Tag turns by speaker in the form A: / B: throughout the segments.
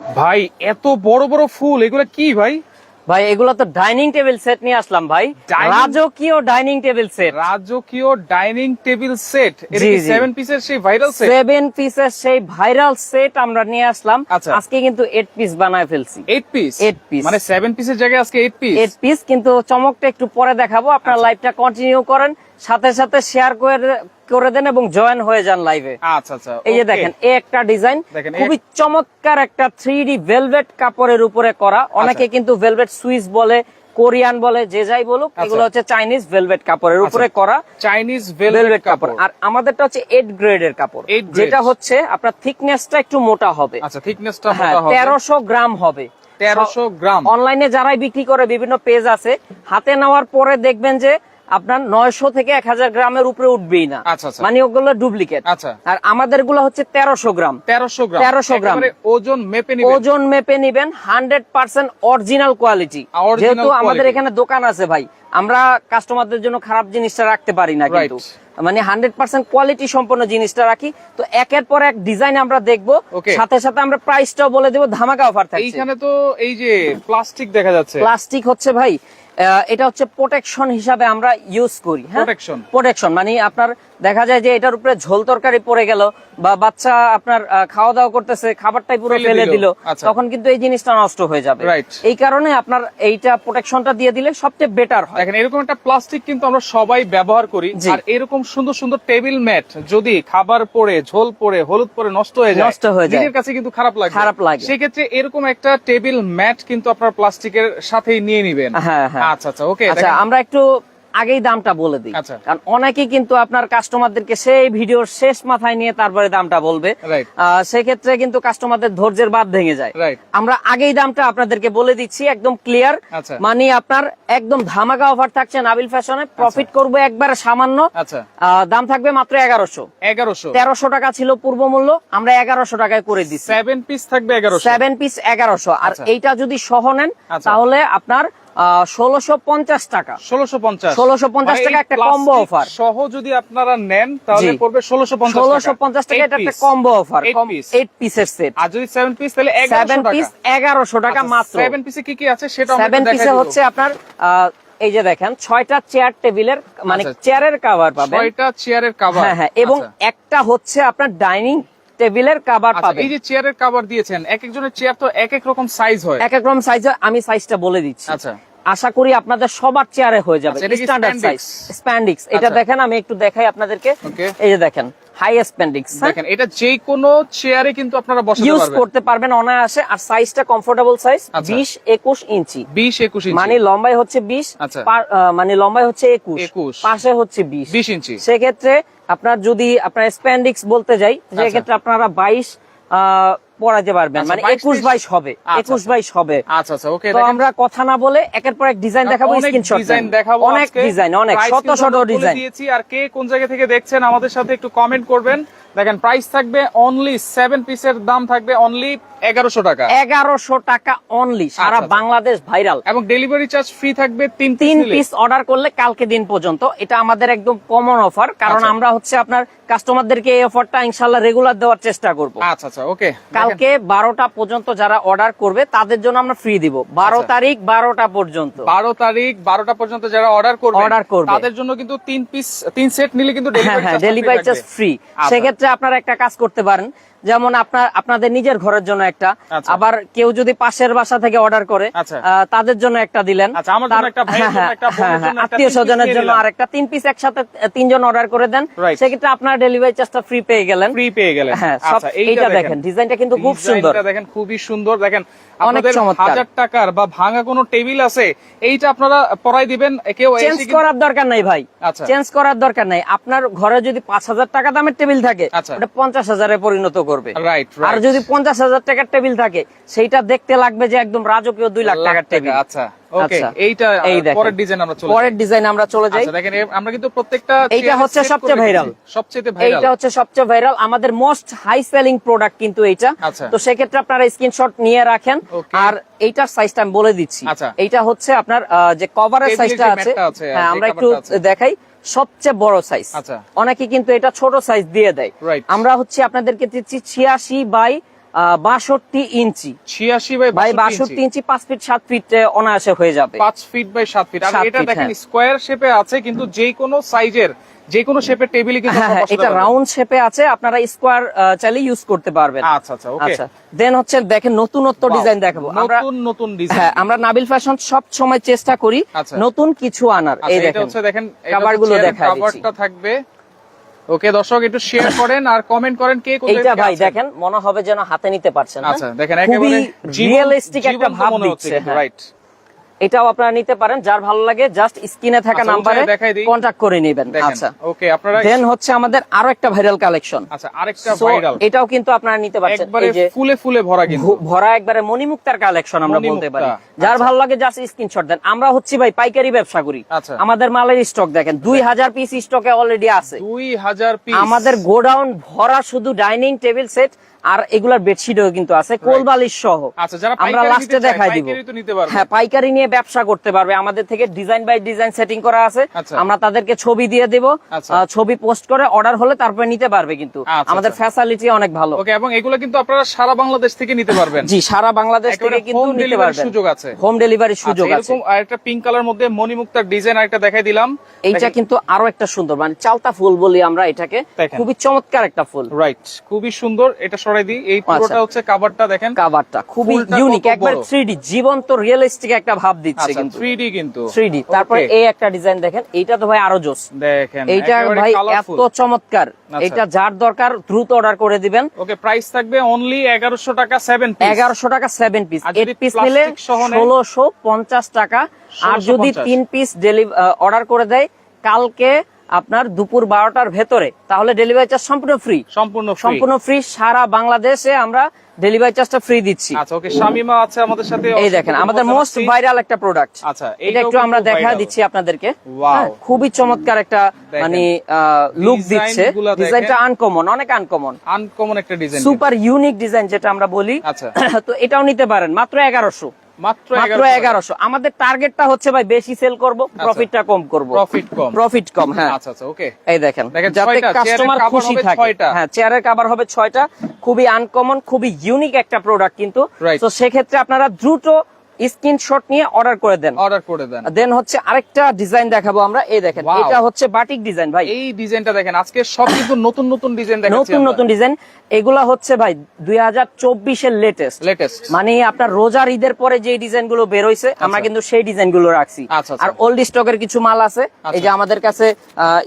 A: ভাই এত বড় বড় ফুল এগুলো কি ভাই?
B: ভাই এগুলো তো ডাইনিং টেবিল সেট নিয়ে আসলাম ভাই। রাজকীয় ডাইনিং টেবিল সেট।
A: রাজকীয় ডাইনিং টেবিল সেট। সেভেন পিসের সেই ভাইরাল সেট
B: সেভেন পিসের সেই ভাইরাল সেট আমরা নিয়ে আসলাম।
A: আচ্ছা।
B: আজকে কিন্তু এইট পিস বানায় ফেলছি।
A: এইট পিস
B: এইট পিস
A: মানে সেভেন পিসের জায়গায় আজকে এইট পিস
B: এইট পিস কিন্তু চমকটা একটু পরে দেখাবো। আপনার
A: আচ্ছা।
B: লাইভটা কন্টিনিউ করেন। সাথে সাথে শেয়ার করে করে দেন এবং জয়েন হয়ে যান লাইভে
A: আচ্ছা আচ্ছা
B: এই যে দেখেন এই একটা ডিজাইন খুবই চমৎকার একটা থ্রি ডি ভেলভেট কাপড়ের উপরে করা। অনেকে
A: আচ্ছা।
B: কিন্তু ভেলভেট সুইস বলে কোরিয়ান বলে যে যাই বলুক
A: আচ্ছা।
B: এগুলো হচ্ছে চাইনিজ ভেলভেট কাপড়ের উপরে করা
A: চাইনিজ
B: ভেলভেট কাপড়। আর আমাদেরটা হচ্ছে এইট গ্রেডের কাপড়। যেটা হচ্ছে আপনার থিকনেসটা একটু মোটা হবে।
A: আচ্ছা থিকনেসটা
B: হ্যাঁ
A: মোটা হবে।
B: তেরোশো গ্রাম হবে।
A: তেরোশো গ্রাম।
B: অনলাইনে যারাই বিক্রি করে বিভিন্ন পেজ আছে হাতে নেওয়ার পরে দেখবেন যে আপনার নয়শো থেকে এক হাজার গ্রামের উপরে উঠবেই না।
A: আচ্ছা, আচ্ছা।
B: মানে ওগুলো ডুপ্লিকেট।
A: আচ্ছা।
B: আর আমাদেরগুলো হচ্ছে তেরোশো গ্রাম।
A: তেরোশো গ্রাম।
B: 1300 গ্রাম।
A: ওজন মেপে নিবেন।
B: ওজন মেপে নিবেন হান্ড্রেড পার্সেন্ট অরিজিনাল কোয়ালিটি। যেহেতু আমাদের এখানে দোকান আছে ভাই আমরা কাস্টমারদের জন্য খারাপ জিনিসটা রাখতে পারি না কিন্তু। মানে হান্ড্রেড পার্সেন্ট কোয়ালিটি সম্পন্ন জিনিসটা রাখি। তো একের পর এক ডিজাইন আমরা দেখব। সাথে সাথে আমরা প্রাইসটাও বলে দেবো ধামাকা অফার থাকছে।
A: এইখানে তো এই যে প্লাস্টিক দেখা যাচ্ছে।
B: প্লাস্টিক হচ্ছে ভাই এটা হচ্ছে প্রোটেকশন হিসাবে আমরা ইউজ করি হ্যাঁ। প্রোটেকশন মানে আপনার দেখা যায় যে এটার উপরে ঝোল তরকারি পড়ে গেল বা বাচ্চা আপনার খাওয়া দাওয়া করতেছে খাবারটাই পুরো
A: ফেলে দিল। আচ্ছা।
B: তখন কিন্তু এই জিনিসটা নষ্ট হয়ে যাবে এই কারণে আপনার এইটা প্রোটেকশনটা দিয়ে দিলে সবচেয়ে বেটার হয়
A: দেখেন এরকম একটা প্লাস্টিক কিন্তু আমরা সবাই ব্যবহার করি। আর এরকম সুন্দর সুন্দর টেবিল ম্যাট যদি খাবার পড়ে ঝোল পড়ে হলুদ পড়ে নষ্ট হয়ে যায়
B: নষ্ট হয়ে যায়।
A: কাছে কিন্তু খারাপ লাগে
B: খারাপ লাগে।
A: সেক্ষেত্রে এরকম একটা টেবিল ম্যাট কিন্তু আপনার প্লাস্টিকের সাথেই নিয়ে নিবেন
B: হ্যাঁ, হ্যাঁ।
A: আচ্ছা আচ্ছা ওকে
B: আচ্ছা আমরা একটু আগেই দামটা বলে দিই।
A: আচ্ছা।
B: কারণ অনেকেই কিন্তু আপনার কাস্টমারদেরকে সেই ভিডিওর শেষ মাথায় নিয়ে তারপরে দামটা বলবে। সেক্ষেত্রে কিন্তু কাস্টমারদের ধৈর্যের বাদ ভেঙে যায়। আমরা আগেই দামটা আপনাদেরকে বলে দিচ্ছি একদম ক্লিয়ার
A: আচ্ছা।
B: মানে আপনার একদম ধামাকা অফার থাকছে নাবিল ফ্যাশনে প্রফিট করব একবারে সামান্য।
A: আচ্ছা।
B: দাম থাকবে মাত্র এগারোশো।
A: এগারোশো।
B: তেরোশো টাকা ছিল পূর্ব মূল্য আমরা এগারোশো টাকায় করে দিচ্ছি।
A: সেভেন পিস থাকবে এগারোশো।
B: সেভেন পিস এগারোশো। আর
A: আচ্ছা।
B: এইটা যদি সহ নেন
A: আচ্ছা।
B: তাহলে আপনার ষোলোশো পঞ্চাশ টাকা।
A: ষোলোশো পঞ্চাশ।
B: 1650 টাকা একটা combo offer।
A: সহ যদি আপনারা নেন তাহলে পড়বে ষোলোশো পঞ্চাশ
B: ষোলোশো পঞ্চাশ টাকা এটা একটা combo offer
A: Eight piece।
B: Eight পিসের সেট
A: আর যদি সেভেন পিস তাহলে
B: সেভেন
A: এগারোশো
B: পিস
A: টাকা
B: এগারোশো টাকা মাত্র।
A: সেভেন পিসে কি কি আছে সেটা
B: সেভেন পিসে হচ্ছে আপনার এই যে দেখেন ছয়টা চেয়ার টেবিলের মানে
A: আচ্ছা।
B: চেয়ারের কাভার পাবেন।
A: ছয়টা চেয়ারের কাভার
B: হ্যাঁ হ্যাঁ এবং একটা হচ্ছে আপনার ডাইনিং টেবিলের কাভার
A: আচ্ছা,
B: পাবেন
A: এই যে চেয়ারের কাভার দিয়েছেন এক একজনের চেয়ার তো এক এক রকম সাইজ হয়।
B: এক এক রকম সাইজ হয় আমি সাইজটা বলে দিচ্ছি।
A: আচ্ছা।
B: আশা করি আপনাদের সবার চেয়ারে হয়ে যাবে।
A: আচ্ছা, এটা
B: স্ট্যান্ডার্ড সাইজ স্প্যান্ডিক্স এটা
A: আচ্ছা।
B: দেখেন আমি একটু দেখাই আপনাদেরকে। এই যে দেখেন। হাই স্প্যান্ডিক্স
A: দেখেন এটা যে কোনো চেয়ারে কিন্তু আপনারা বসাতে
B: ইউজ করতে পারবেন অনায়াসে আর সাইজটা কমফোর্টেবল সাইজ
A: আচ্ছা।
B: বিশ একুশ ইঞ্চি।
A: 20 21 ইঞ্চি।
B: মানে লম্বাই হচ্ছে বিশ
A: আচ্ছা।
B: মানে লম্বাই হচ্ছে একুশ।
A: 21
B: পাশে হচ্ছে বিশ।
A: 20 ইঞ্চি।
B: সেক্ষেত্রে আপনার যদি আপনার স্প্যান্ডিক্স বলতে যাই সেক্ষেত্রে আপনারা বাইশ পড়াতে পারবেন।
A: আচ্ছা,
B: মানে একুশ বাইশ হবে
A: আচ্ছা,
B: একুশ
A: আচ্ছা।
B: বাইশ হবে।
A: আচ্ছা আচ্ছা ওকে
B: তো আমরা কথা না বলে একের পর এক ডিজাইন দেখাবো
A: অনেক
B: স্ক্রিনশট
A: ডিজাইন দেখাবো
B: অনেক ডিজাইন অনেক শত শত ডিজাইন
A: দিয়েছি আর কে কোন জায়গা থেকে দেখছেন আমাদের সাথে একটু কমেন্ট করবেন। দেখেন প্রাইস থাকবে অনলি সেভেন পিসের দাম থাকবে অনলি এগারোশো টাকা।
B: এগারোশো টাকা অনলি সারা
A: আচ্ছা, আচ্ছা।
B: বাংলাদেশ ভাইরাল।
A: এবং ডেলিভারি চার্জ ফ্রি থাকবে তিন
B: তিন পিস অর্ডার করলে কালকে দিন পর্যন্ত। এটা আমাদের একদম কমন অফার কারণ
A: আচ্ছা।
B: আমরা হচ্ছে আপনার কাস্টমারদেরকে এই অফারটা ইনশাল্লাহ রেগুলার দেওয়ার চেষ্টা করব।
A: আচ্ছা আচ্ছা ওকে
B: কালকে বারোটা পর্যন্ত যারা অর্ডার করবে তাদের জন্য আমরা ফ্রি দিব। বারো
A: আচ্ছা।
B: তারিখ বারোটা পর্যন্ত।
A: বারো তারিখ বারোটা পর্যন্ত যারা অর্ডার করবে
B: অর্ডার করবে।
A: তাদের জন্য কিন্তু তিন পিস তিন সেট নিলে কিন্তু
B: ডেলিভারি চার্জ ফ্রি। সেক্ষেত্রে আপনারা একটা কাজ করতে পারেন। যেমন আপনার আপনাদের নিজের ঘরের জন্য একটা।
A: আচ্ছা।
B: আবার কেউ যদি পাশের বাসা থেকে অর্ডার করে
A: আচ্ছা।
B: তাদের জন্য একটা দিলেন। আত্মীয় স্বজনের জন্য
A: আর
B: একটা তিন পিস একসাথে তিনজন অর্ডার করে দেন। সেক্ষেত্রে আপনার ডেলিভারি চার্জটা ফ্রি পেয়ে গেলেন।
A: ফ্রি পেয়ে গেলেন।
B: হ্যাঁ
A: আচ্ছা
B: এইটা দেখেন। ডিজাইনটা কিন্তু খুব সুন্দর।
A: দেখেন খুবই সুন্দর। দেখেন
B: অনেক চমৎকার।
A: হাজার টাকার বা ভাঙা কোনো টেবিল আছে এইটা আপনারা পরাই দিবেন কেউ
B: চেঞ্জ করার দরকার নাই ভাই
A: আচ্ছা।
B: চেঞ্জ করার দরকার নাই আপনার ঘরে যদি পাঁচ হাজার টাকা দামের টেবিল থাকে
A: আচ্ছা।
B: ওটা পঞ্চাশ হাজারে পরিণত করবে
A: রাইট
B: আর যদি পঞ্চাশ হাজার টাকার টেবিল থাকে সেইটা দেখতে লাগবে যে একদম রাজকীয় দুই লাখ টাকার টেবিল
A: আচ্ছা ওকে
B: আচ্ছা।
A: এইটা
B: এই
A: পরের ডিজাইন আমরা চলে
B: পরের ডিজাইন আমরা চলে যাই।
A: আচ্ছা দেখেন আমরা কিন্তু প্রত্যেকটা
B: এইটা হচ্ছে সবচেয়ে
A: করে সবচেয়ে ভাইরাল
B: এইটা হচ্ছে সবচেয়ে ভাইরাল আমাদের মোস্ট হাই সেলিং প্রোডাক্ট কিন্তু এইটা।
A: আচ্ছা।
B: তো সেক্ষেত্রে আপনারা স্ক্রিনশট নিয়ে রাখেন। আর এইটার সাইজটা আমি বলে দিচ্ছি। এইটা হচ্ছে আপনার যে কভারের সাইজটা আছে। হ্যাঁ আমরা একটু দেখাই। সবচেয়ে বড় সাইজ। অনেকে কিন্তু এটা ছোট সাইজ দিয়ে দেয়। আমরা হচ্ছে আপনাদেরকে দিচ্ছি ছিয়াশি বাই বাষট্টি ইঞ্চি।
A: ছিয়াশি বাই
B: ভাই
A: বাষট্টি
B: ইঞ্চি। পাঁচ ফিট সাত ফিট অনায়াসে হয়ে যাবে।
A: পাঁচ ফিট বাই সাত ফিট। আর এটা দেখেন
B: হ্যাঁ।
A: স্কোয়ার শেপে আছে কিন্তু যে কোনো সাইজের যে কোনো শেপের টেবিলে কিন্তু
B: হ্যাঁ হ্যাঁ এটা রাউন্ড শেপে আছে আপনারা স্কোয়ার চাইলে ইউজ করতে পারবেন।
A: আচ্ছা আচ্ছা ওকে
B: আচ্ছা। দেন হচ্ছে দেখেন নতুনত্ব ডিজাইন দেখাবো। আমরা
A: নতুন নতুন ডিজাইন
B: হ্যাঁ আমরা নাবিল ফ্যাশন সব সময় চেষ্টা করি
A: আচ্ছা।
B: নতুন কিছু আনার। এই
A: আচ্ছা এটা
B: দেখেন
A: হচ্ছে দেখেন
B: কাভারগুলো
A: কভারটা থাকবে। ওকে দর্শক একটু শেয়ার করেন আর কমেন্ট করেন কে কোথায়
B: এইটা ভাই দেখেন মনে হবে যেন হাতে নিতে পারছেন।
A: আচ্ছা দেখেন একেবারে
B: রিয়েলিস্টিক একটা ভাব দিচ্ছে।
A: রাইট
B: এটাও আপনারা নিতে পারেন। যার ভালো লাগে জাস্ট স্ক্রিনে থাকা
A: আচ্ছা,
B: নাম্বারে
A: উঠায়
B: কন্টাক্ট করে নেবেন। আচ্ছা।
A: ওকে আপনারা
B: দেন হচ্ছে আমাদের আরও একটা ভাইরাল কালেকশন
A: আচ্ছা আরেকটা ভাইরাল
B: এটাও কিন্তু আপনারা নিতে পারছেন।
A: একবারে
B: এই যে
A: ফুলে ফুলে ভরা কিন্তু।
B: ভরা একবারে মনিমুক্তার কালেকশন আমরা বলতে পারি। যার
A: আচ্ছা।
B: ভালো লাগে জাস্ট স্ক্রিনশট দেন। আমরা হচ্ছে ভাই পাইকারি ব্যবসা করি।
A: আচ্ছা।
B: আমাদের মালের স্টক দেখেন দুই হাজার পিস স্টকে অলরেডি আছে।
A: দুই হাজার পিস
B: আমাদের গোডাউন ভরা শুধু ডাইনিং টেবিল সেট আর এগুলার বেডশিটও কিন্তু আছে কোলবালিশ সহ।
A: আচ্ছা,
B: আমরা লাস্টে দেখাই দিব। হ্যাঁ পাইকারি নিয়ে ব্যবসা করতে পারবে। আমাদের থেকে ডিজাইন বাই ডিজাইন সেটিং করা আছে।
A: আচ্ছা।
B: আমরা তাদেরকে ছবি দিয়ে দেব।
A: আচ্ছা।
B: ছবি পোস্ট করে অর্ডার হলে তারপরে নিতে পারবে কিন্তু। আমাদের। ফ্যাসিলিটি অনেক ভালো।
A: ওকে এবং এগুলো কিন্তু আপনারা সারা বাংলাদেশ থেকে নিতে পারবেন।
B: জি সারা বাংলাদেশ থেকে কিন্তু নিতে পারবেন।
A: সুযোগ আছে।
B: হোম ডেলিভারির সুযোগ আছে।
A: এরকম আরেকটা পিঙ্ক কালার মধ্যে মণিমুক্তার ডিজাইন আরেকটা দেখাই দিলাম।
B: এইটা কিন্তু আরও একটা সুন্দর মানে চালতা ফুল বলি আমরা এটাকে। খুবই চমৎকার একটা ফুল।
A: রাইট খুবই সুন্দর। এটা সরাই দিই। এই পুরোটা হচ্ছে কাভারটা দেখেন।
B: কাভারটা খুবই ইউনিক একবার
A: বড়।
B: থ্রি জীবন্ত রিয়েলিস্টিক একটা ভাব দিচ্ছে
A: আচ্ছা
B: কিন্তু।
A: 3D কিন্তু।
B: থ্রি তারপরে এই একটা ডিজাইন দেখেন এইটা তো ভাই আরও জোস।
A: দেখেন
B: এইটা ভাই এত চমৎকার।
A: আচ্ছা।
B: এটা যার দরকার দ্রুত অর্ডার করে দিবেন।
A: ওকে প্রাইস থাকবে অনলি এগারোশো টাকা সেভেন
B: এগারোশো টাকা সেভেন পিস
A: আর
B: এইট
A: যদি
B: পিস নিলে
A: plastic সহ নেন?
B: ষোলোশো পঞ্চাশ টাকা। আর যদি তিন পিস অর্ডার করে দেয় কালকে আপনার দুপুর বারোটার ভেতরে তাহলে ডেলিভারি চার্জ সম্পূর্ণ ফ্রি
A: সম্পূর্ণ
B: সম্পূর্ণ ফ্রি সারা বাংলাদেশে আমরা ডেলিভারি চার্জটা ফ্রি দিচ্ছি।
A: আচ্ছা ওকে শামিমা আছে আমাদের সাথে।
B: এই দেখেন আমাদের মোস্ট ভাইরাল একটা প্রোডাক্ট
A: আচ্ছা,
B: এটা একটু আমরা দেখা দিচ্ছি আপনাদেরকে। হ্যাঁ, খুবই চমৎকার একটা। মানে লুক দিচ্ছে। ডিজাইনটা আনকমন অনেক আনকমন
A: আনকমন একটা ডিজাইন
B: সুপার ইউনিক ডিজাইন যেটা আমরা বলি।
A: আচ্ছা।
B: তো এটাও নিতে পারেন মাত্র এগারোশো।
A: মাত্র
B: আমাদের টার্গেটটা হচ্ছে ভাই বেশি সেল করব প্রফিটটা কম করব।
A: প্রফিট কম।
B: প্রফিট কম হ্যাঁ।
A: আচ্ছা আচ্ছা ওকে
B: এই দেখেন যাতে কাস্টমার
A: চেয়ারের
B: খুশি থাকে। হ্যাঁ কাভার হবে ছয়টা। খুবই আনকমন খুবই ইউনিক একটা প্রোডাক্ট কিন্তু। তো সেক্ষেত্রে আপনারা দ্রুত স্ক্রিনশট নিয়ে অর্ডার করে দেন।
A: অর্ডার করে দেন।
B: দেন হচ্ছে আরেকটা ডিজাইন দেখাবো আমরা। এই দেখেন এটা হচ্ছে বাটিক ডিজাইন ভাই।
A: এই ডিজাইনটা দেখেন আজকে সব কিন্তু নতুন নতুন ডিজাইন দেখাচ্ছি
B: নতুন নতুন ডিজাইন। এগুলা হচ্ছে ভাই দুই হাজার চব্বিশের লেটেস্ট
A: লেটেস্ট
B: মানে আপনার রোজার ঈদের পরে যে ডিজাইনগুলো বেরোইছে আমরা কিন্তু সেই ডিজাইনগুলো রাখছি।
A: আচ্ছা, আচ্ছা।
B: আর ওল্ড স্টকের কিছু মাল আছে। এই যে আমাদের কাছে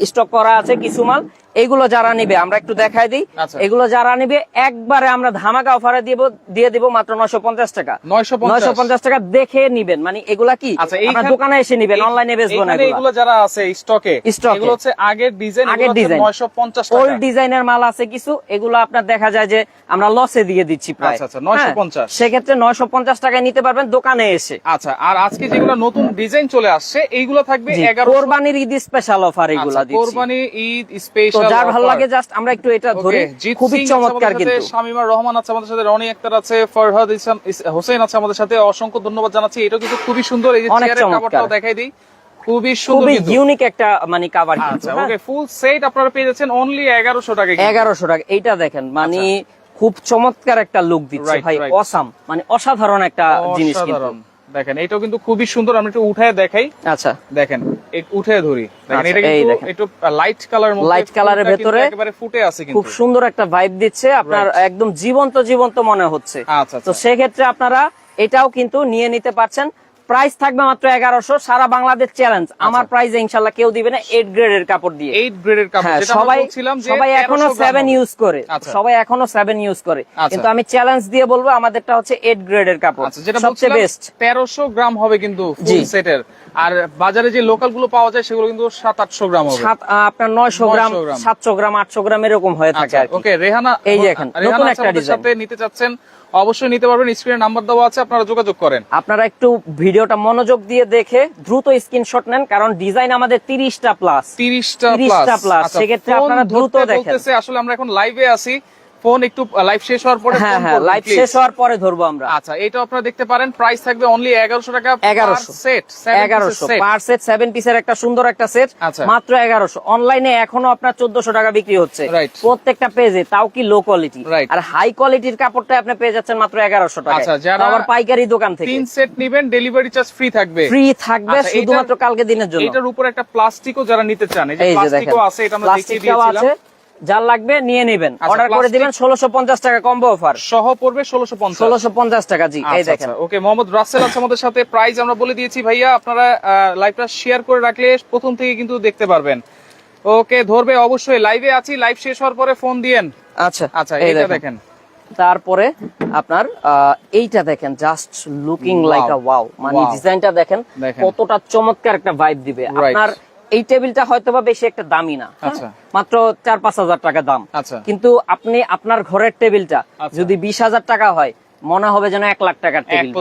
B: স্টক করা আছে কিছু মাল। এগুলো যারা নিবে আমরা একটু দেখাই দিই।
A: আচ্ছা।
B: এগুলো যারা নিবে একবারে আমরা ধামাকা অফারে দিব দিয়ে দিব মাত্র নয়শো পঞ্চাশ টাকা। নয়শো পঞ্চাশ। টাকা দেখে নিবেন। মানে এগুলা কি?
A: আচ্ছা
B: আপনার দোকানে এসে নিবেন অনলাইনে বেচবো না এগুলো।
A: যারা আছে স্টকে
B: স্টকে।
A: এগুলো হচ্ছে আগের ডিজাইন
B: আগের ডিজাইন
A: নয়শো পঞ্চাশ
B: ওল্ড ডিজাইনের মাল আছে কিছু এগুলো আপনার দেখা যায় যে আমরা লসে দিয়ে দিচ্ছি প্রায়।
A: আচ্ছা, আচ্ছা, 950
B: হ্যাঁ, সেক্ষেত্রে নয়শো পঞ্চাশ টাকায় নিতে পারবেন দোকানে এসে।
A: আচ্ছা আর আজকে যেগুলো নতুন ডিজাইন চলে আসছে এইগুলো থাকবে এগারো
B: কোরবানির ঈদ স্পেশাল অফার এগুলো
A: কোরবানি ঈদ স্পেশাল
B: যার ভালো লাগে জাস্ট আমরা একটু এটা ধরে। খুবই চমৎকার কিন্তু।
A: শামিমা রহমান আছে আমাদের সাথে রনি আক্তার আছে ফরহাদ ইসলাম হোসেন আছে আমাদের সাথে অসংখ্য ধন্যবাদ জানাচ্ছি। এটা কিন্তু খুবই সুন্দর এই যে চেয়ারের। কাভারটাও দেখাই দিই। খুবই সুন্দর
B: খুবই ইউনিক একটা মানে কাভার
A: আচ্ছা ওকে ফুল সেট আপনারা পেয়ে যাচ্ছেন অনলি এগারোশো টাকা কিন্তু।
B: এগারোশো টাকা এইটা দেখেন মানে খুব চমৎকার একটা লুক দিচ্ছে ভাই. অসাম মানে অসাধারণ একটা জিনিস কিন্তু।
A: দেখেন এটাও কিন্তু খুবই সুন্দর আমি একটু উঠায় দেখাই।
B: আচ্ছা।
A: দেখেন উঠে ধরি। দেখেন এটা কিন্তু একটু লাইট কালার লাইট কিন্তু
B: ভেতরে
A: একেবারে ফুটে আছে কিন্তু।
B: খুব সুন্দর একটা ভাইব দিচ্ছে আপনার একদম জীবন্ত জীবন্ত মনে হচ্ছে।
A: আচ্ছা
B: তো
A: আচ্ছা
B: সেক্ষেত্রে আপনারা এটাও কিন্তু নিয়ে নিতে পারছেন। প্রাইস থাকবে মাত্র এগারোশো সারা বাংলাদেশ চ্যালেঞ্জ আমার প্রাইস ইনশাল্লাহ কেউ দিবে না এইট গ্রেডের কাপড় দিয়ে।
A: 8 গ্রেডের কাপড়
B: হ্যাঁ, সবাই সবাই এখনও
A: 1300 গ্রাম
B: সেভেন। ইউজ করে।
A: আচ্ছা।
B: সবাই এখনও সেভেন ইউজ করে।
A: আচ্ছা।
B: কিন্তু আমি চ্যালেঞ্জ দিয়ে বলব আমাদেরটা হচ্ছে এইট গ্রেডের কাপড়।
A: আচ্ছা যেটা
B: সবচেয়ে বেস্ট
A: 1300 গ্রাম হবে কিন্তু সেটের আর বাজারে যে লোকালগুলো পাওয়া যায় সেগুলো কিন্তু সাত আটশো গ্রাম হবে।
B: আপনার নয়শো গ্রাম সাতশো গ্রাম আটশো গ্রাম এরকম হয়ে থাকে।
A: ওকে রেহানা
B: এই যে এখন, নতুন একটা।
A: সাথে নিতে চাচ্ছেন অবশ্যই নিতে পারবেন। স্ক্রিনে নাম্বার দেওয়া আছে আপনারা যোগাযোগ করেন।
B: আপনারা একটু ভিডিওটা মনোযোগ দিয়ে দেখে দ্রুত স্ক্রিনশট নেন কারণ ডিজাইন আমাদের তিরিশটা প্লাস
A: 30টা
B: 30টা
A: প্লাস
B: সেক্ষেত্রে আপনারা দ্রুত দেখেন।
A: আসলে আমরা এখন লাইভে আছি। ফোন একটু লাইভ শেষ হওয়ার পরে
B: হ্যাঁ হ্যাঁ লাইভ শেষ হওয়ার পরে ধরবো আমরা।
A: আচ্ছা এটা আপনারা দেখতে পারেন প্রাইস থাকবে অনলি টাকা
B: 1100
A: সেট
B: পার সেট পিসের একটা সুন্দর একটা সেট
A: আচ্ছা।
B: মাত্র অনলাইনে এখনও আপনার চোদ্দশো টাকা বিক্রি হচ্ছে। প্রত্যেকটা পেজে তাও কি লো কোয়ালিটি আর হাই কোয়ালিটির কাপড়টা আপনি পেয়ে যাচ্ছেন মাত্র এগারোশো টাকা
A: আচ্ছা, যারা-
B: আবার পাইকারি দোকান থেকে।
A: তিন সেট নিবেন ডেলিভারি চার্জ ফ্রি থাকবে।
B: ফ্রি থাকবে
A: আচ্ছা,
B: শুধুমাত্র কালকে দিনের জন্য।
A: এটার উপর একটা প্লাস্টিকও যারা নিতে চান এই যে প্লাস্টিকও আছে এটা আমরা দেখিয়ে দিয়েছিলাম।
B: যার লাগবে নিয়ে নেবেন।
A: আচ্ছা,
B: অর্ডার করে দিবেন ষোলোশো পঞ্চাশ টাকা কম্বো অফার
A: সহ পড়বে ষোলোশো পঞ্চাশ।
B: ষোলোশো পঞ্চাশ টাকা জি এই দেখেন।
A: ওকে মোহাম্মদ রাসেল আছে আমাদের সাথে। প্রাইস আমরা বলে দিয়েছি ভাইয়া আপনারা লাইভটা শেয়ার করে রাখলে প্রথম থেকে কিন্তু দেখতে পারবেন। ওকে ধরবে অবশ্যই। লাইভে আছি লাইভ শেষ হওয়ার পরে ফোন দিয়েন।
B: আচ্ছা
A: আচ্ছা
B: এই
A: এটা
B: দেখেন। তারপরে আপনার এইটা দেখেন just looking like a wow মানে ডিজাইনটা দেখেন। কতটা চমৎকার একটা ভাইব দিবে. আপনার এই টেবিলটা হয়তো বা বেশি একটা দামি না হ্যাঁ?
A: আচ্ছা।
B: মাত্র চার পাঁচ হাজার টাকা দাম।
A: আচ্ছা।
B: কিন্তু আপনি আপনার ঘরের টেবিলটা
A: আচ্ছা।
B: যদি বিশ হাজার টাকা হয় মনে হবে যেন এক লাখ টাকার টেবিল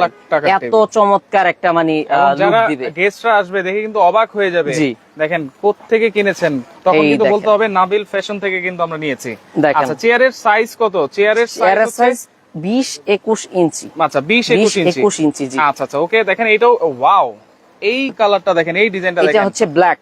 B: এত চমৎকার একটা মানে
A: গেস্টরা আসবে দেখে কিন্তু অবাক হয়ে যাবে।
B: জি।
A: দেখেন থেকে কিনেছেন? তখন কিন্তু বলতে হবে নাবিল ফ্যাশন থেকে কিন্তু আমরা নিয়েছি। আচ্ছা চেয়ারের সাইজ কত? চেয়ারের সাইজ
B: বিশ একুশ ইঞ্চি।
A: আচ্ছা বিশ
B: বিশ
A: একুশ ইঞ্চি।
B: একুশ ইঞ্চি
A: আচ্ছা আচ্ছা ওকে দেখেন এটাও ওয়াও এই কালারটা দেখেন এই ডিজাইনটা দেখেন।
B: এটা হচ্ছে black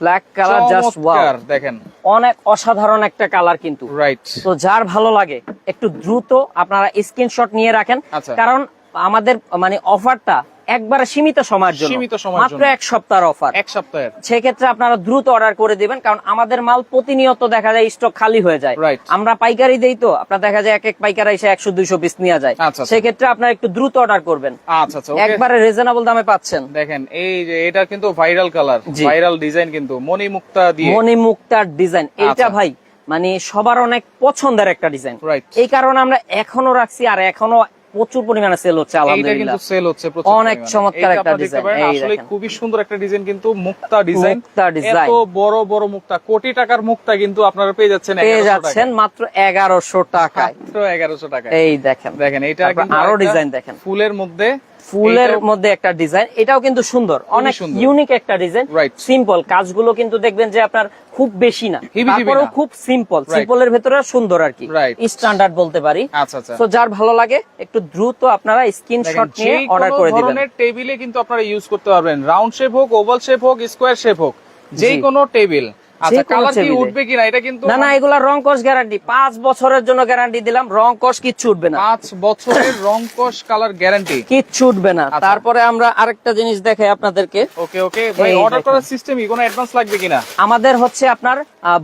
B: black colour just wow
A: দেখেন।
B: অনেক অসাধারণ একটা কালার কিন্তু।
A: রাইট
B: তো যার ভালো লাগে একটু দ্রুত আপনারা স্ক্রিনশট নিয়ে রাখেন।
A: আচ্ছা।
B: কারণ আমাদের মানে অফারটা একবারে সীমিত সময়ের জন্য।
A: সীমিত
B: মাত্র এক সপ্তাহের অফার
A: এক সপ্তাহের।
B: সেক্ষেত্রে আপনারা দ্রুত অর্ডার করে দিবেন কারণ আমাদের মাল প্রতিনিয়ত দেখা যায় স্টক খালি হয়ে যায়। আমরা পাইকারি দেই তো আপনার দেখা যায় এক এক পাইকারি এসে একশো দুইশো পিস নেওয়া যায়।
A: আচ্ছা, আচ্ছা।
B: সেক্ষেত্রে আপনারা একটু দ্রুত অর্ডার করবেন।
A: আচ্ছা আচ্ছা
B: একবারে রিজনেবল দামে পাচ্ছেন।
A: দেখেন এই যে এটা কিন্তু ভাইরাল কালার ভাইরাল ডিজাইন কিন্তু মণি মুক্তা দিয়ে।
B: মণি মুক্তার ডিজাইন এইটা
A: আচ্ছা।
B: ভাই মানে সবার অনেক পছন্দের একটা ডিজাইন এই কারণে আমরা এখনও রাখছি আর এখনও প্রচুর পরিমাণে সেল হচ্ছে আলহামদুলিল্লাহ।
A: কিন্তু সেল হচ্ছে
B: অনেক চমৎকার একটা এই
A: আসলে খুবই সুন্দর একটা ডিজাইন কিন্তু মুক্তা ডিজাইন
B: মুক্তা ডিজাইন
A: এত বড় বড় মুক্তা কোটি টাকার মুক্তা কিন্তু আপনারা পেয়ে যাচ্ছেন
B: পেয়ে যাচ্ছেন মাত্র এগারোশো টাকায়।
A: মাত্র এগারোশো টাকায়।
B: এই দেখেন।
A: দেখেন এটা আরও
B: ডিজাইন দেখেন।
A: ফুলের মধ্যে
B: ফুলের মধ্যে একটা ডিজাইন এটাও কিন্তু সুন্দর অনেক ইউনিক একটা ডিজাইন সিম্পল কাজগুলো কিন্তু দেখবেন যে আপনার খুব বেশি না তারপরেও খুব সিম্পল. সিম্পলের ভেতরে সুন্দর আর কি স্ট্যান্ডার্ড বলতে পারি।
A: আচ্ছা আচ্ছা।
B: তো যার ভালো লাগে একটু দ্রুত আপনারা স্ক্রিনশট
A: যে
B: নিয়ে অর্ডার করে দিবেন।
A: টেবিলে কিন্তু আপনারা ইউজ করতে পারবেন। রাউন্ড শেপ হোক ওভাল শেপ হোক স্কোয়ার শেপ হোক
B: জি।
A: কোনো টেবিল আচ্ছা কালার কি
B: টেবিলে।
A: উঠবে কিনা? এটা কিন্তু
B: না না এগুলা রং কস গ্যারান্টি পাঁচ বছরের জন্য গ্যারান্টি দিলাম রং কস কিচ্ছু উঠবে না।
A: পাঁচ বছরের রং কস কালার গ্যারান্টি
B: কিচ্ছু উঠবে না।
A: আচ্ছা।
B: তারপরে আমরা আরেকটা জিনিস দেখাই আপনাদেরকে।
A: ওকে ওকে। ভাই অর্ডার করার সিস্টেম কি? কোনো অ্যাডভান্স লাগবে কিনা?
B: আমাদের হচ্ছে আপনার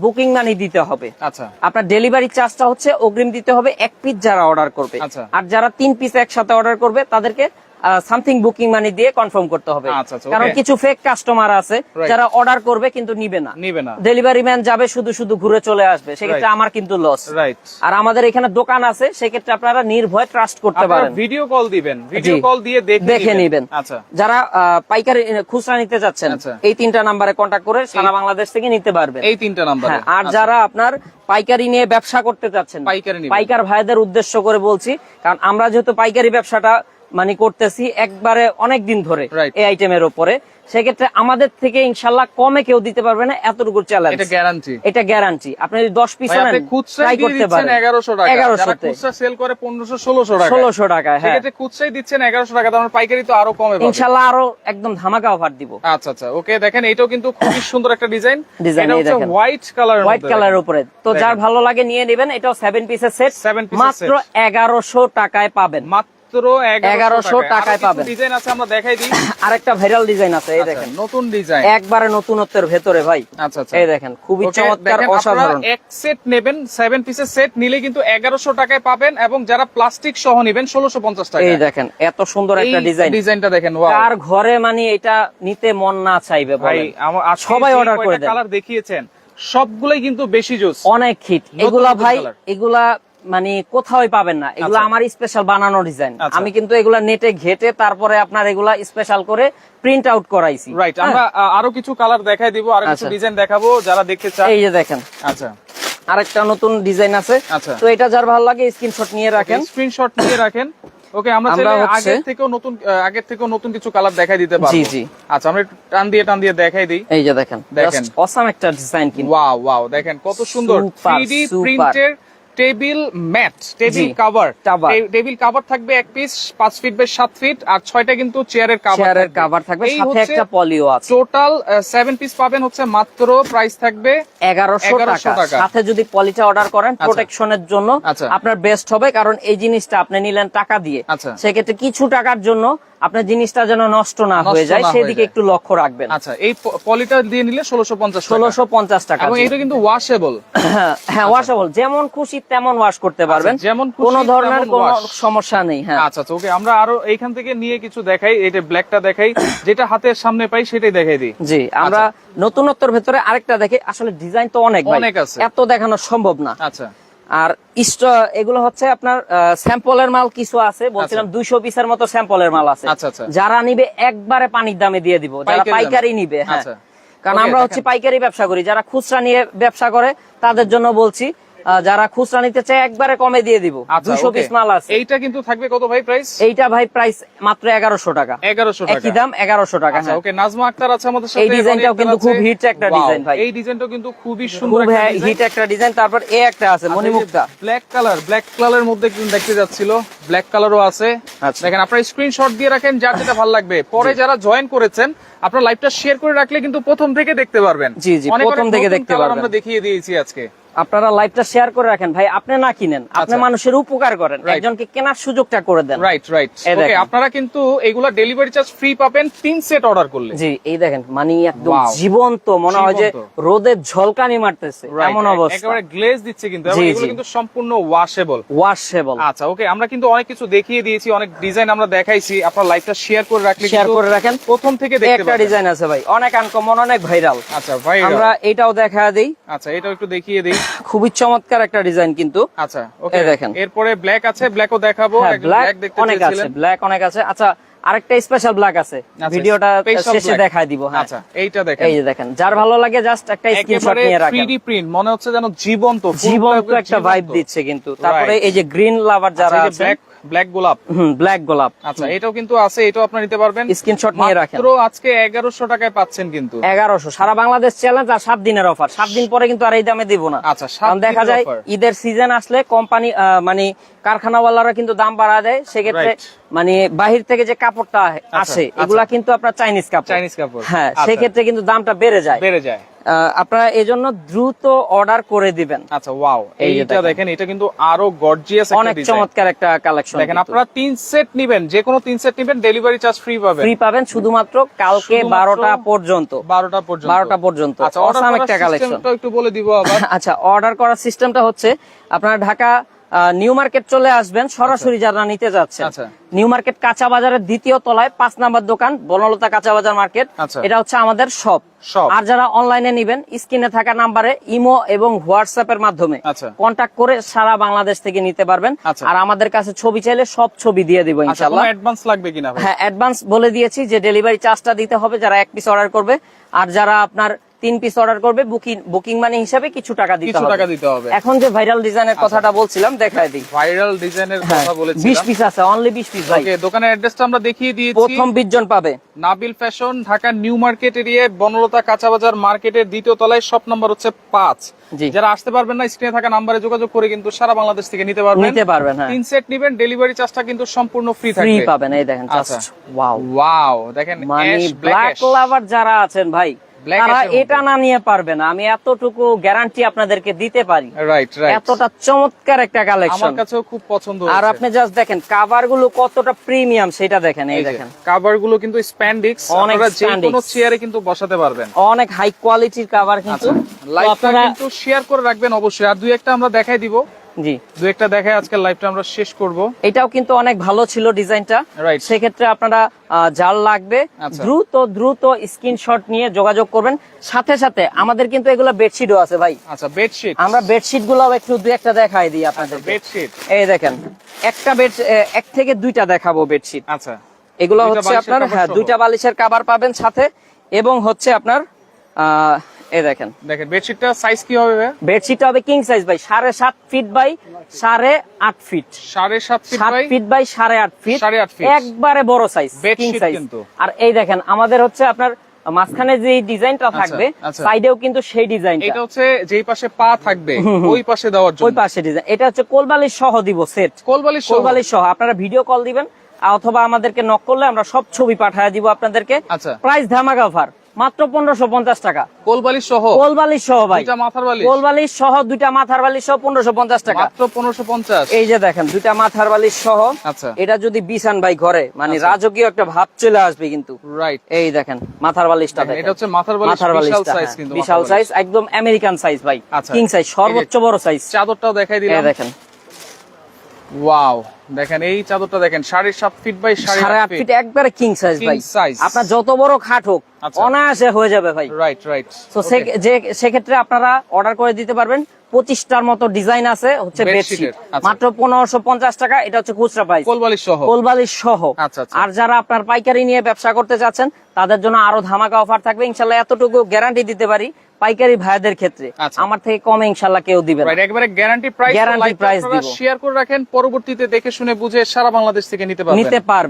B: বুকিং মানি দিতে হবে।
A: আচ্ছা।
B: আপনার ডেলিভারি চার্জটা হচ্ছে অগ্রিম দিতে হবে এক পিস যারা অর্ডার করবে।
A: আচ্ছা।
B: আর যারা তিন পিস একসাথে অর্ডার করবে তাদেরকে সামথিং বুকিং মানি দিয়ে কনফার্ম করতে হবে।
A: আচ্ছা, আচ্ছা,
B: কারণ কিছু ফেক কাস্টমার আছে যারা অর্ডার করবে কিন্তু নিবে না।
A: নিবে না।
B: ডেলিভারি ম্যান যাবে শুধু শুধু ঘুরে চলে আসবে। সেক্ষেত্রে আমার কিন্তু লস
A: রাইট
B: আর আমাদের এখানে দোকান আছে সেক্ষেত্রে আপনারা নির্ভয় ট্রাস্ট করতে পারেন।
A: ভিডিও কল দিবেন। ভিডিও কল দিয়ে দেখে
B: নিবেন।
A: আচ্ছা।
B: যারা পাইকারি খুচরা নিতে যাচ্ছেন। এই তিনটা নাম্বারে কন্ট্যাক্ট করে সারা বাংলাদেশ থেকে নিতে পারবেন।
A: এই তিনটা নাম্বার
B: হ্যাঁ আর যারা আপনার পাইকারি নিয়ে ব্যবসা করতে চাচ্ছেন
A: পাইকারি
B: পাইকার ভাইদের উদ্দেশ্য করে বলছি কারণ আমরা যেহেতু পাইকারি ব্যবসাটা মানে করতেছি একবারে অনেক দিন ধরে এই আইটেমের উপরে। সেক্ষেত্রে আমাদের থেকে ইনশাল্লাহ কমে কেউ দিতে পারবে না এতটুকু চ্যালেঞ্জ
A: এটা গ্যারান্টি
B: এটা গ্যারান্টি আপনি যদি দশ পিস
A: ভাই
B: ট্রাই করতে পারেন।
A: এগারোশো টাকা। খুচরা সেল করে টাকা।
B: হ্যাঁ।
A: সেক্ষেত্রে খুচরাই দিচ্ছেন এগারোশো টাকা তার মানে পাইকারি তো আরও কমে পাবে।
B: ইনশাল্লাহ আরও একদম ধামাকা অফার দিব।
A: আচ্ছা আচ্ছা ওকে দেখেন এটাও কিন্তু খুব সুন্দর একটা ডিজাইন এটা হচ্ছে হোয়াইট কালার
B: হোয়াইট কালারের উপরে। তো যার ভালো লাগে নিয়ে নেবেন। এটাও সেভেন পিসের সেট মাত্র। এগারোশো টাকায় পাবেন।
A: মাত্র
B: 1100 টাকায়। পাবেন।
A: ডিজাইন আছে আমরা দেখাই দিই।
B: আরেকটা ভাইরাল ডিজাইন আছে এই
A: আচ্ছা,
B: দেখেন।
A: নতুন ডিজাইন
B: একবারে নতুনত্বের ভেতরে ভাই।
A: আচ্ছা আচ্ছা।
B: এই দেখেন খুবই চমৎকার অসাধারণ।
A: এক সেট নেবেন সেভেন পিসের সেট নিলে কিন্তু এগারোশো টাকায় পাবেন এবং যারা প্লাস্টিক সহ নেবেন ষোলোশো পঞ্চাশ টাকা
B: এই দেখেন এত সুন্দর একটা ডিজাইন
A: ডিজাইনটা দেখেন।
B: কার ঘরে মানে এটা নিতে মন না চাইবে
A: ভাই
B: সবাই অর্ডার করে দেন।
A: কালার দেখিয়েছেন সবগুলাই কিন্তু বেশি জুস
B: অনেক হিট এগুলা ভাই এগুলা মানে কোথাও পাবেন না এগুলা
A: আচ্ছা।
B: আমার স্পেশাল বানানো ডিজাইন
A: আচ্ছা।
B: আমি কিন্তু এগুলা নেটে ঘেটে তারপরে আপনার এগুলা স্পেশাল করে প্রিন্ট আউট করাইছি
A: রাইট
B: হ্যাঁ?
A: আমরা আরও কিছু কালার দেখাই দিব আরও কিছু
B: আচ্ছা।
A: ডিজাইন দেখাবো যারা দেখতে চান
B: এই যে দেখেন
A: আচ্ছা
B: আরেকটা নতুন ডিজাইন আছে
A: আচ্ছা।
B: তো এটা যার ভালো লাগে স্ক্রিনশট নিয়ে রাখেন
A: স্ক্রিনশট নিয়ে রাখেন ওকে আমরা আগের থেকেও নতুন আগের থেকেও নতুন কিছু কালার দেখাই দিতে পারব
B: জি, জি।
A: আচ্ছা আমরা টান দিয়ে টান দিয়ে দেখাই দিই
B: এই যে দেখেন
A: দেখেন।
B: অসাম একটা ডিজাইন কিন্তু
A: ওয়াও ওয়াও দেখেন কত সুন্দর
B: Super,
A: 3D প্রিন্টের table mat table cover. Table cover থাকবে এক পিস পাঁচ ফিট বাই সাত ফিট আর ছয়টা কিন্তু চেয়ারের কভার
B: চেয়ারের কাভার থাকবে সাথে একটা পলিও আছে।
A: টোটাল সেভেন পিস পাবেন হচ্ছে মাত্র প্রাইস থাকবে
B: এগারোশো টাকা। সাথে যদি পলিটা অর্ডার করেন প্রোটেকশনের জন্য
A: আচ্ছা।
B: আপনার বেস্ট হবে কারণ এই জিনিসটা আপনি নিলেন টাকা দিয়ে।
A: আচ্ছা।
B: সেক্ষেত্রে কিছু টাকার জন্য আপনার জিনিসটা যেন নষ্ট না হয়ে যায় সেদিকে একটু লক্ষ্য রাখবেন।
A: আচ্ছা এই পলিটা দিয়ে নিলে ষোলোশো পঞ্চাশ
B: ষোলোশো পঞ্চাশ টাকা।
A: এবং এটা কিন্তু ওয়াশেবল
B: হ্যাঁ ওয়াশেবল যেমন খুশি তেমন ওয়াশ করতে পারবেন।
A: আচ্ছা, যেমন খুশি
B: কোনো ধরনের কোনো সমস্যা নেই হ্যাঁ।
A: আচ্ছা আচ্ছা ওকে আমরা আরও এইখান থেকে নিয়ে কিছু দেখাই এটা ব্ল্যাকটা দেখাই যেটা হাতের সামনে পাই সেটাই দেখাই দিই।
B: জি আমরা নতুনত্বর ভেতরে আরেকটা দেখি। আসলে ডিজাইন তো অনেক
A: অনেক আছে।
B: এত দেখানো সম্ভব না।
A: আচ্ছা।
B: আর ইস্ট এগুলো হচ্ছে আপনার স্যাম্পলের মাল কিছু আছে বলছিলাম দুইশো পিসের মতো স্যাম্পলের মাল আছে।
A: আচ্ছা, আচ্ছা।
B: যারা নিবে একবারে পানির দামে দিয়ে দিব যারা
A: পাইকারি
B: নিবে হ্যাঁ।
A: আচ্ছা।
B: কারণ আমরা হচ্ছে পাইকারি ব্যবসা করি যারা খুচরা নিয়ে ব্যবসা করে তাদের জন্য বলছি যারা খুচরা নিতে চায় একবারে কমে দিয়ে দিব।
A: আচ্ছা okay।
B: পিস মাল আছে।
A: এইটা কিন্তু থাকবে কত ভাই প্রাইস
B: এইটা ভাই প্রাইস মাত্র এগারোশো টাকা।
A: এগারোশো টাকা।
B: একই দাম এগারোশো টাকা
A: আচ্ছা
B: হ্যাঁ।
A: ওকে নাজমা আক্তার আছে আমাদের
B: এই ডিজাইনটাও কিন্তু খুব hit একটা ডিজাইন ভাই।
A: এই ডিজাইনটাও কিন্তু খুবই সুন্দর
B: হিট একটা ডিজাইন তারপর এ একটা আছে মণিমুক্তা।
A: ব্ল্যাক কালার ব্ল্যাক কালারের মধ্যে কিন্তু দেখতে যাচ্ছিল ব্ল্যাক কালারও আছে।
B: আচ্ছা।
A: দেখেন আপনারা স্ক্রিনশট দিয়ে রাখেন যার যেটা ভালো লাগবে। পরে যারা জয়েন করেছেন আপনারা লাইভটা শেয়ার করে রাখলে কিন্তু প্রথম থেকে দেখতে পারবেন।
B: জি, জি, প্রথম থেকে দেখতে পারবেন।
A: আমরা দেখিয়ে দিয়েছি আজকে।
B: আপনারা লাইভটা শেয়ার করে রাখেন। ভাই আপনি না কিনেন আপনি
A: আচ্ছা।
B: মানুষের উপকার করেন একজনকে কেনার সুযোগটা করে দেন।
A: রাইট রাইট ওকে আপনারা কিন্তু এগুলা ডেলিভারি চার্জ ফ্রি পাবেন তিন সেট অর্ডার করলে।
B: জি এই দেখেন মানে একদম জীবন্ত মনে হয় যে। রোদের ঝলকানি মারতেছে এমন অবস্থা।
A: একেবারে গ্লেজ দিচ্ছে কিন্তু এবং এগুলো কিন্তু সম্পূর্ণ ওয়াশেবল
B: ওয়াশেবল
A: আচ্ছা ওকে আমরা কিন্তু অনেক কিছু দেখিয়ে দিয়েছি অনেক ডিজাইন আমরা দেখাইছি আপনার লাইভটা শেয়ার করে রাখলে
B: শেয়ার করে রাখেন।
A: প্রথম থেকে দেখতে
B: একটা ডিজাইন আছে ভাই অনেক আনকমন অনেক ভাইরাল
A: আচ্ছা ভাই
B: আমরা এটাও দেখা দেই।
A: আচ্ছা এটাও একটু দেখিয়ে দিই।
B: খুবই চমৎকার একটা ডিজাইন কিন্তু।
A: আচ্ছা ওকে।
B: দেখেন।
A: এরপরে ব্ল্যাক আছে ব্ল্যাকও দেখাবো।
B: হ্যাঁ ব্ল্যাক অনেক আছে ব্ল্যাক অনেক আছে। আচ্ছা আরেকটা স্পেশাল ব্ল্যাক আছে।
A: আচ্ছা,
B: ভিডিওটা শেষে। দেখায় দিব হ্যাঁ।
A: আচ্ছা এইটা দেখেন।
B: এই যে দেখেন যার ভালো লাগে জাস্ট একটা স্ক্রিনশট নিয়ে রাখেন।
A: 3D প্রিন্ট মনে হচ্ছে যেন জীবন্ত
B: জীবন্ত একটা ভাইব দিচ্ছে কিন্তু। তারপরে এই যে গ্রিন লাভার যারা আছে
A: ব্ল্যাক ব্ল্যাক গোলাপ
B: হুম ব্ল্যাক গোলাপ
A: আচ্ছা এটাও কিন্তু আছে এটাও আপনারা নিতে পারবেন।
B: স্ক্রিনশট নিয়ে রাখেন।
A: মাত্র আজকে এগারোশো টাকায় পাচ্ছেন কিন্তু।
B: এগারোশো। সারা বাংলাদেশ চ্যালেঞ্জ আর সাত দিনের অফার সাত দিন পরে কিন্তু আর এই দামে দিব না।
A: আচ্ছা,
B: কারণ দেখা যায় ঈদের সিজন আসলে কোম্পানি মানে কারখানাওয়ালারা কিন্তু দাম বাড়া দেয়। সেক্ষেত্রে মানে বাহির থেকে যে কাপড়টা আসে
A: আচ্ছা।
B: এগুলা কিন্তু আপনার চাইনিজ কাপড়।
A: চাইনিজ কাপড়।
B: হ্যাঁ
A: আচ্ছা,
B: সেক্ষেত্রে কিন্তু দামটা বেড়ে যায়।
A: বেড়ে যায়।
B: আপনারা এজন্য দ্রুত অর্ডার করে দিবেন।
A: আচ্ছা ওয়াও এইটা
B: দেখেন।
A: এটা কিন্তু আরও গর্জিয়াস একটা
B: অনেক চমৎকার একটা কালেকশন
A: দেখেন আপনারা তিন সেট নিবেন যে কোনো তিন সেট নিবেন ডেলিভারি চার্জ ফ্রি পাবেন।
B: ফ্রি পাবেন শুধুমাত্র কালকে
A: শুধুমাত্র
B: বারোটা পর্যন্ত।
A: বারোটা পর্যন্ত।
B: বারোটা পর্যন্ত।
A: আচ্ছা করার
B: একটা কালেকশন
A: সিস্টেমটা একটু বলে দিব আবার।
B: আচ্ছা অর্ডার করার সিস্টেমটা হচ্ছে আপনারা ঢাকা নিউ মার্কেট চলে আসবেন সরাসরি যারা নিতে যাচ্ছেন।
A: আচ্ছা।
B: নিউ মার্কেট কাঁচা বাজারের দ্বিতীয় তলায় পাঁচ নাম্বার দোকান বনলতা কাঁচা বাজার মার্কেট।
A: আচ্ছা।
B: এটা হচ্ছে আমাদের শপ। আর যারা অনলাইনে নিবেন স্ক্রিনে থাকা নাম্বারে ইমো এবং হোয়াটসঅ্যাপ এর মাধ্যমে
A: আচ্ছা।
B: কন্টাক্ট করে সারা বাংলাদেশ থেকে নিতে পারবেন।
A: আচ্ছা।
B: আর আমাদের কাছে ছবি চাইলে সব ছবি দিয়ে দিব
A: আচ্ছা
B: ইনশাল্লাহ
A: অ্যাডভান্স লাগবে কিনা
B: হ্যাঁ অ্যাডভান্স বলে দিয়েছি যে ডেলিভারি চার্জটা দিতে হবে যারা এক পিস অর্ডার করবে। আর যারা আপনার তিন পিস অর্ডার করবে বুকিং বুকিং মানি হিসাবে কিছু টাকা দিতে হবে।
A: টাকা দিতে হবে।
B: এখন যে ভাইরাল ডিজাইনের কথাটা বলছিলাম দেখায় দিই।
A: ভাইরাল ডিজাইনের
B: হ্যাঁ
A: কথা
B: বিশ
A: বলেছিলাম
B: পিস আছে অনলি বিশ পিস ভাই।
A: ওকে দোকানের অ্যাড্রেসটা আমরা দেখিয়ে দিয়েছি।
B: প্রথম বিশ জন পাবে।
A: Nabil fashion Dhaka new market এরিয়ায় বনলতা কাঁচা বাজার মার্কেটের দ্বিতীয় তলায় শপ নাম্বার হচ্ছে পাঁচ।
B: জি।
A: যারা আসতে পারবেন না স্ক্রিনে থাকা নম্বরে যোগাযোগ করে কিন্তু সারা বাংলাদেশ থেকে নিতে পারবেন।
B: নিতে পারবেন হ্যাঁ।
A: তিন সেট নিবেন ডেলিভারি চার্জটা কিন্তু সম্পূর্ণ ফ্রি থাকবে।
B: ফ্রি পাবেন এই দেখেন
A: আচ্ছা।
B: জাস্ট ওয়াও
A: ওয়াও দেখেন
B: মানে ব্ল্যাক লাভার যারা আছেন ভাই তারা। এটা না নিয়ে পারবে না। আমি এতটুকু গ্যারান্টি আপনাদেরকে দিতে পারি।
A: রাইট রাইট
B: এতটা চমৎকার একটা কালেকশন
A: আমার কাছেও খুব পছন্দ
B: আর আপনি জাস্ট দেখেন কাভারগুলো কতটা প্রিমিয়াম সেটা দেখেন এই দেখেন।
A: কাভারগুলো কিন্তু স্প্যান্ডিক্স
B: অনেক
A: আপনারা যে কোনো চেয়ারে কিন্তু বসাতে পারবেন।
B: অনেক হাই কোয়ালিটির কাভার কিন্তু।
A: লাইভটা কিন্তু শেয়ার করে রাখবেন অবশ্যই। আর দুই একটা আমরা দেখাই দিব।
B: জি।
A: দুই একটা দেখাই আজকে লাইভটা আমরা শেষ করব।
B: এটাও কিন্তু অনেক ভালো ছিল ডিজাইনটা. সেক্ষেত্রে আপনারা যার লাগবে
A: আচ্ছা।
B: দ্রুত দ্রুত স্ক্রিনশট নিয়ে যোগাযোগ করবেন। সাথে সাথে আমাদের কিন্তু এগুলো বেডশিটও আছে ভাই।
A: আচ্ছা বেডশিট
B: আমরা বেডশিটগুলো একটু দুই একটা দেখাই দিই আপনাদের
A: বেডশিট
B: এই দেখেন একটা বেড এক থেকে দুইটা দেখাবো বেডশিট
A: আচ্ছা।
B: এগুলো হচ্ছে আপনার হ্যাঁ দুইটা বালিশের কাবার পাবেন সাথে এবং হচ্ছে আপনার আহ, এই দেখেন।
A: দেখেন বেডশিটটা সাইজ কি হবে?
B: বেডশিটটা হবে কিং সাইজ ভাই সাড়ে সাত ফিট বাই সাড়ে আট ফিট
A: সাড়ে সাত ফিট
B: সাত
A: বাই
B: ফিট বাই সাড়ে আট ফিট
A: সাড়ে আট feet।
B: একবারে বড় সাইজ কিং সাইজ
A: কিন্তু।
B: আর এই দেখেন আমাদের হচ্ছে আপনার মাঝখানে যে ডিজাইনটা থাকবে
A: আচ্ছা।
B: সাইডেও কিন্তু সেই ডিজাইনটা।
A: এটা হচ্ছে যেই পাশে পা থাকবে ওই পাশে দেওয়ার
B: ওই পাশে ডিজাইন এটা হচ্ছে কোলবালিশ সহ দিব সেট
A: কোলবালিশ সহ?
B: সহ। আপনারা ভিডিও কল দিবেন অথবা আমাদেরকে নক করলে আমরা সব ছবি পাঠিয়ে দিব আপনাদেরকে।
A: আচ্ছা।
B: প্রাইস ধামাকা অফার মাত্র পনেরোশো পঞ্চাশ টাকা।
A: কোলবালিশ সহ?
B: কোলবালিশ সহ ভাই।
A: মাথার বালিশ?
B: কোলবালিশ সহ দুইটা মাথার বালিশ সহ পনেরোশো পঞ্চাশ টাকা।
A: মাত্র পনেরোশো পঞ্চাশ?
B: এই যে দেখেন দুইটা মাথার বালিশ সহ।
A: আচ্ছা।
B: এটা যদি বিছান ভাই ঘরে মানে
A: আচ্ছা।
B: রাজকীয় একটা ভাব চলে আসবে কিন্তু।
A: রাইট
B: এই দেখেন মাথার বালিশটা
A: দেখেন, এটা হচ্ছে মাথার বালিশ
B: মাথার
A: বিশাল সাইজ
B: হ্যাঁ,
A: কিন্তু
B: বিশাল সাইজ একদম আমেরিকান সাইজ ভাই।
A: আচ্ছা।
B: কিং সাইজ সর্বোচ্চ বড় সাইজ
A: চাদরটাও দেখাই
B: এই
A: দিলাম
B: দেখেন।
A: ওয়াও দেখেন এই চাদরটা দেখেন সাড়ে সাত ফিট বাই
B: সাড়ে আট ফিট একবারে কিং সাইজ ভাই। আপনার যত বড় খাট হোক
A: আচ্ছা।
B: অনায়াসে হয়ে যাবে ভাই।
A: রাইট রাইট
B: তো যে সেক্ষেত্রে আপনারা অর্ডার করে দিতে পারবেন। পঁচিশটার মতো ডিজাইন আছে হচ্ছে বেডশিট
A: আচ্ছা।
B: মাত্র পনেরোশো পঞ্চাশ টাকা এটা হচ্ছে খুচরা প্রাইস
A: কোলবালিশ সহ।
B: কোলবালিশ সহ।
A: আচ্ছা, আচ্ছা।
B: আর যারা আপনার পাইকারি নিয়ে ব্যবসা করতে চাচ্ছেন তাদের জন্য আরও ধামাকা অফার থাকবে। ইনশাল্লাহ এতটুকু গ্যারান্টি দিতে পারি। পাইকারি ভাইদের ক্ষেত্রে।
A: আচ্ছা।
B: আমার থেকে কমে ইনশাল্লাহ কেউ দিবে
A: একবারে গ্যারান্টি প্রাইস শেয়ার করে রাখেন পরবর্তীতে দেখে শুনে বুঝে সারা বাংলাদেশ থেকে নিতে পারবেন।
B: নিতে পারবে